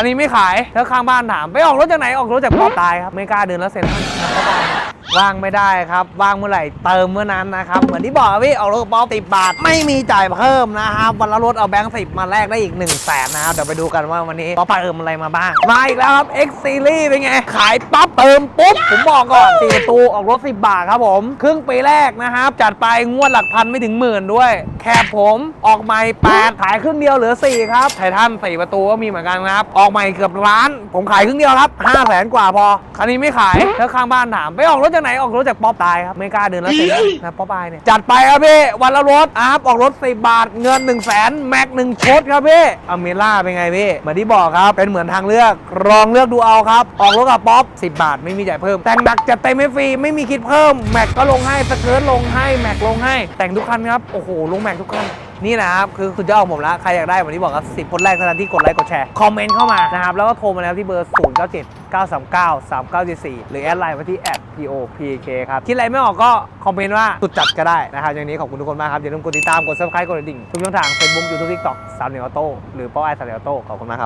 อันนี้ไม่ขายถ้าข้างบ้านถามไปออกรถจากไหนออกรถจากปอตายครับไม่กล้าเดินแล้วเซ็นทรัล ว่างไม่ได้ครับ ว่างเมื่อไหร่เติมเมื่อนั้นนะครับ เหมือนที่บอกพี่ออกรถป๊อปสิบาท ไม่มีจ่ายเพิ่มนะครับวันละรถเอาแบงค์สิบมาแลกได้อีก1นึ่งแสนนะครับ เดี๋ยวไปดูกันว่าวันนี้ป๊อปเติมอะไรมาบ้าง มาอีกแล้วครับ X Series เป็นไง ขายปั๊บเติมปุ๊บ ผมบอกก่อนสี่ประตูออกรถ 10 บาทครับผม ครึ่งปีแรกนะครับ จัดไปงวดหลักพันไม่ถึงหมื่นด้วย แคบผมออกใหม่8ขายครึ่งเดียวเหลือ4ครับไททัน4ประตูก็มีเหมือนกันครับออกใหม่เกือบล้าน ผมขายครึ่งเดียวครับ5แสนกว่าพอคันนี้ไม่ขายถ้าข้างบ้านถามไปออกรถจากไหนออกรถจากป๊อปตายครับไม่กล้าเดินแล้วเซ็นนะป๊อปตายเนี่ยจัดไปครับพี่วันละรถอัพออกรถ10บาทเงิน1 0 0 0 0แสนแม็กหนึ่งชุดครับพี่อเมล่าเป็นไงพี่เหมือนที่บอกครับเป็นเหมือนทางเลือกลองเลือกดูเอาครับ ออกรถกับป๊อป10 บาทไม่มีจ่ายเพิ่ม แต่งดักจะเต็มไม่ฟรีไม่มีคิดเพิ่มแม็กก็ลงให้สเกิร์ตลงให้แม็กลงให้ แต่งทุกคันครับโอ้โหลงแม็กทุกคันนี่นะครับ คือสุดยอดของผมแล้ว ใครอยากได้เหมือนที่บอกครับสิคนแรกเท่านั้นที่กดไลค์กดแชร์ คอมเมนต์เข้ามานะครับ แล้วก็โทรมาแล้วที่เบอร์ 0 9 7 9393944 หรือแอดไลน์มาที่ @popk ครับคิดอะไรไม่ออกก็คอมเมนต์ว่าสุดจัดก็ได้นะครับอย่างนี้ขอบคุณทุกคนมากครับอย่าลืมกดติดตามกด subscribe กดกระดิ่งทุกช่องทาง Facebook YouTube TikTok สามเหนียวออโต้หรือป้าไอสามเหนียวออโต้ขอบคุณมากครับ